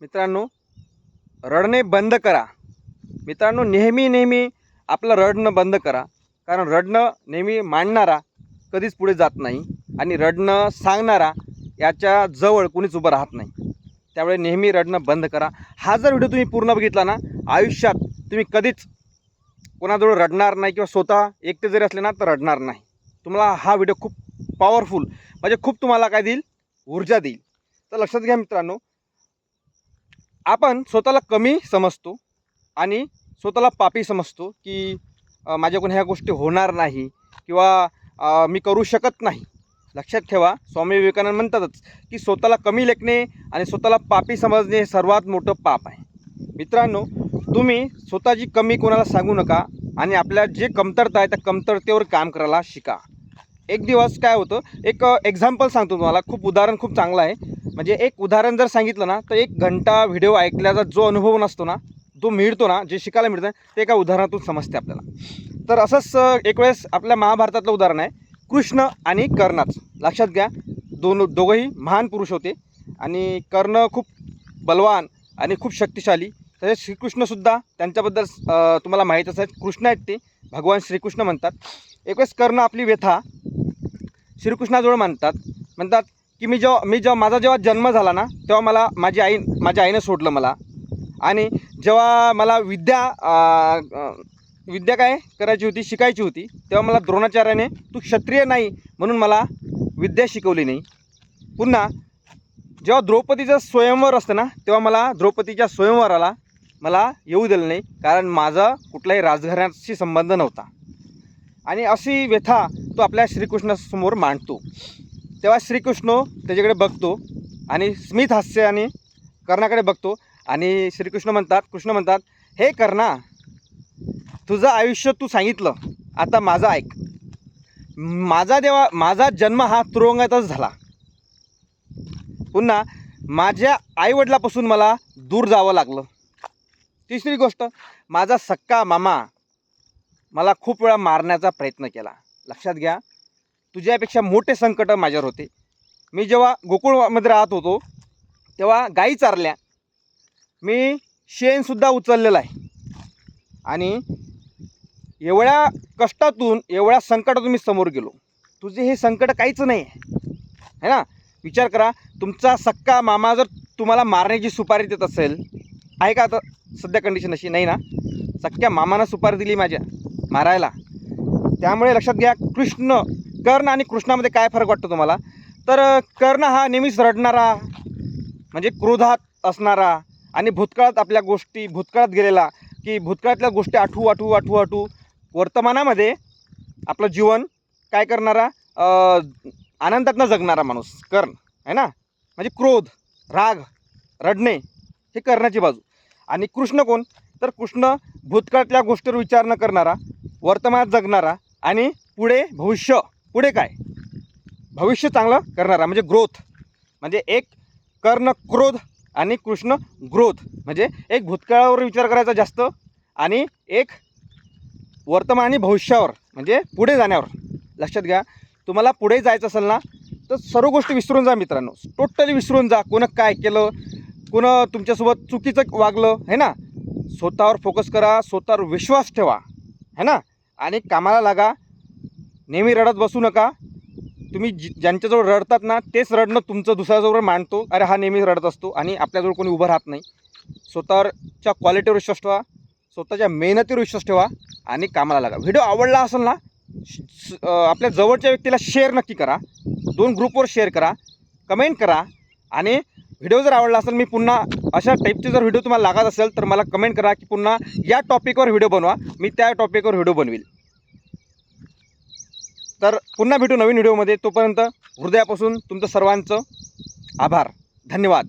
मित्रांनो रडणे बंद करा. मित्रांनो नेहमी नेहमी आपलं रडणं बंद करा. कारण रडणं नेहमी मांडणारा कधीच पुढे जात नाही आणि रडणं सांगणारा याच्या जवळ कोणीच उभं राहत नाही. त्यामुळे नेहमी रडणं बंद करा. हा जर व्हिडिओ तुम्ही पूर्ण बघितला ना आयुष्यात तुम्ही कधीच कोणाजवळ रडणार नाही किंवा स्वतः एकटे जरी असले ना तर रडणार नाही. तुम्हाला हा व्हिडिओ खूप पॉवरफुल म्हणजे खूप तुम्हाला काय देईल? ऊर्जा देईल. तर लक्षात घ्या मित्रांनो आपण स्वतःला कमी समजतो आणि स्वतःला पापी समजतो की माझ्याकडून ह्या गोष्टी होणार नाही किंवा मी करू शकत नाही. लक्षात ठेवा स्वामी विवेकानंद म्हणतातच की स्वतःला कमी लेखणे आणि स्वतःला पापी समजणे हे सर्वात मोठं पाप आहे. मित्रांनो तुम्ही स्वतःची कमी कोणाला सांगू नका आणि आपल्या जे कमतरता आहे त्या कमतरतेवर काम करायला शिका. एक दिवस काय होतं एक एक्झाम्पल सांगतो तुम्हाला. खूप उदाहरण खूप चांगलं आहे. म्हणजे एक उदाहरण जर सांगितलं ना तर एक घंटा व्हिडिओ ऐकल्याचा जो अनुभव नसतो ना जो मिळतो ना जे शिकायला मिळतं ते एका उदाहरणातून समजते आपल्याला. तर असंच एक वेळेस आपल्या महाभारतातलं उदाहरण आहे. कृष्ण आणि कर्णाचं. लक्षात घ्या दोन दोघंही महान पुरुष होते आणि कर्ण खूप बलवान आणि खूप शक्तिशाली. तसेच श्रीकृष्णसुद्धा त्यांच्याबद्दल तुम्हाला माहीत असेल कृष्ण आहेत ते भगवान श्रीकृष्ण म्हणतात. एक वेळेस कर्ण आपली व्यथा श्रीकृष्णाजवळ मानतात म्हणतात की मी जेव्हा मी जेव्हा माझा जेव्हा जन्म झाला ना तेव्हा मला माझी आई माझ्या आईनं सोडलं मला. आणि जेव्हा मला विद्या विद्या काय करायची होती शिकायची होती तेव्हा मला द्रोणाचार्याने तू क्षत्रिय नाही म्हणून मला विद्या शिकवली नाही. पुन्हा जेव्हा द्रौपदीचं स्वयंवर असतं ना तेव्हा मला द्रौपदीच्या स्वयंवराला मला येऊ दिलं नाही कारण माझा कुठल्याही राजघराण्याशी संबंध नव्हता. आणि अशी व्यथा तो आपल्या श्रीकृष्णासमोर मांडतो. तेव्हा श्रीकृष्ण त्याच्याकडे बघतो आणि स्मित हास्य आणि कर्णाकडे बघतो आणि श्रीकृष्ण म्हणतात कृष्ण म्हणतात हे कर्णा तुझं आयुष्य तू सांगितलं आता माझं ऐक. माझा देवा माझा जन्म हा तुरुंगातच झाला. पुन्हा माझ्या आईवडिलापासून मला दूर जावं लागलं. तिसरी गोष्ट माझा सक्का मामा मला खूप वेळा मारण्याचा प्रयत्न केला. लक्षात घ्या तुझ्यापेक्षा मोठे संकट माझ्यावर होते. मी जेव्हा गोकुळमध्ये राहत होतो तेव्हा गाई चारल्या. मी शेणसुद्धा उचललेलं आहे. आणि एवढ्या कष्टातून एवढ्या संकटातून मी समोर गेलो. तुझे हे संकट काहीच नाही आहे. है ना? विचार करा तुमचा सक्का मामा जर तुम्हाला मारण्याची सुपारी देत असेल आहे का आता सध्या कंडिशन अशी? नाही ना? सख्या मामानं सुपारी दिली माझ्या मारायला. त्यामुळे लक्षात घ्या कृष्ण कर्ण आणि कृष्णामध्ये काय फरक वाटतो तुम्हाला? तर कर्ण हा नेहमीच रडणारा म्हणजे क्रोधात असणारा आणि भूतकाळात आपल्या गोष्टी भूतकाळात गेलेला की भूतकाळातल्या गोष्टी आठवू आठवू आठवू आठवू वर्तमानामध्ये आपलं जीवन काय करणारा? आनंदातनं जगणारा माणूस कर्ण आहे ना? म्हणजे क्रोध राग रडणे हे कर्णाची बाजू. आणि कृष्ण कोण? तर कृष्ण भूतकाळातल्या गोष्टीवर विचार न करणारा वर्तमानात जगणारा आणि पुढे भविष्य पुढे काय? भविष्य चांगलं करणारा म्हणजे ग्रोथ म्हणजे एक कर्ण क्रोध आणि कृष्ण ग्रोथ म्हणजे एक भूतकाळावर विचार करायचा जास्त आणि एक वर्तमान आणि भविष्यावर म्हणजे पुढे जाण्यावर. लक्षात घ्या तुम्हाला पुढे जायचं असेल ना तर सर्व गोष्टी विसरून जा मित्रांनो. टोटली विसरून जा कोणं काय केलं कोणं तुमच्यासोबत चुकीचं वागलं है ना? स्वतःवर फोकस करा स्वतःवर विश्वास ठेवा है ना? आणि कामाला लागा नेहमी रडत बसू नका. तुम्ही जि ज्यांच्याजवळ रडतात ना तेच रडणं तुमचं दुसऱ्याजवळ मांडतो. अरे हा नेहमी रडत असतो आणि आपल्याजवळ कोणी उभं राहत नाही. स्वतःवरच्या क्वालिटीवर विश्वास ठेवा. स्वतःच्या मेहनतीवर विश्वास ठेवा आणि कामाला लागा. व्हिडिओ आवडला असेल ना आपल्या जवळच्या व्यक्तीला शेअर नक्की करा. दोन ग्रुपवर शेअर करा. कमेंट करा. आणि व्हिडिओ जर आवडला असेल मी पुन्हा अशा टाईपचे जर व्हिडिओ तुम्हाला लागत असेल तर मला कमेंट करा की पुन्हा या टॉपिकवर व्हिडिओ बनवा. मी त्या टॉपिकवर व्हिडिओ बनवेल. तर पुन्हा भेटू नवीन व्हिडिओमध्ये. तोपर्यंत हृदयापासून तुमचं सर्वांचं आभार. धन्यवाद.